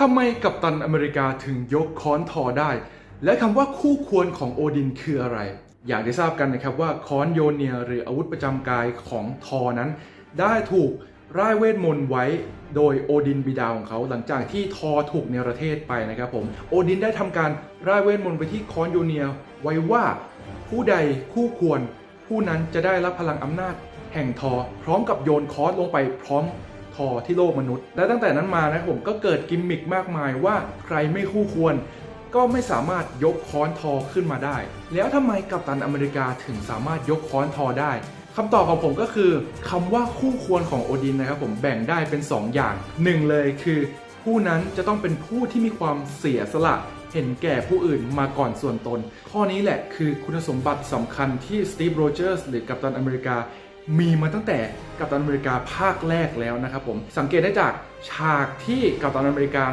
ทำไมกัปตันอเมริกาถึงยกค้อนทอได้ และคำว่าคู่ควรของโอดินคืออะไร อย่างที่ทราบกันนะครับว่าค้อนโยเนียหรืออาวุธประจำกายของทอนั้น ได้ถูกร่ายเวทมนต์ไว้โดยโอดินบิดาของเขา หลังจากที่ทอถูกเนรเทศไปนะครับผมโอดินได้ทำการร่ายเวทมนต์ไปที่ค้อนโยเนียไว้ว่า ผู้ใดคู่ควร ผู้นั้นจะได้รับพลังอำนาจแห่งทอพร้อมกับโยนค้อนลงไปพร้อม ทอที่โลกมนุษย์ และตั้งแต่นั้นมานะครับผมก็เกิดกิมมิคมากมายว่าใครไม่คู่ควร ก็ไม่สามารถยกค้อนทอขึ้นมาได้ แล้วทำไมกัปตันอเมริกาถึงสามารถยกค้อนทอได้คำตอบของผมก็คือคำว่าคู่ควรของโอดินนะครับผมแบ่งได้เป็น 2 อย่างหนึ่งเลยคือ ผู้นั้นจะต้องเป็นผู้ที่มีความเสียสละเห็นแก่ผู้อื่นมาก่อนส่วนตน ข้อนี้แหละคือคุณสมบัติสำคัญที่สตีฟโรเจอร์สหรือกัปตันอเมริกา มีมาตั้งแต่กัปตันอเมริกาภาคแรกแล้วนะครับผมสังเกตได้จากฉากที่กัปตันอเมริกา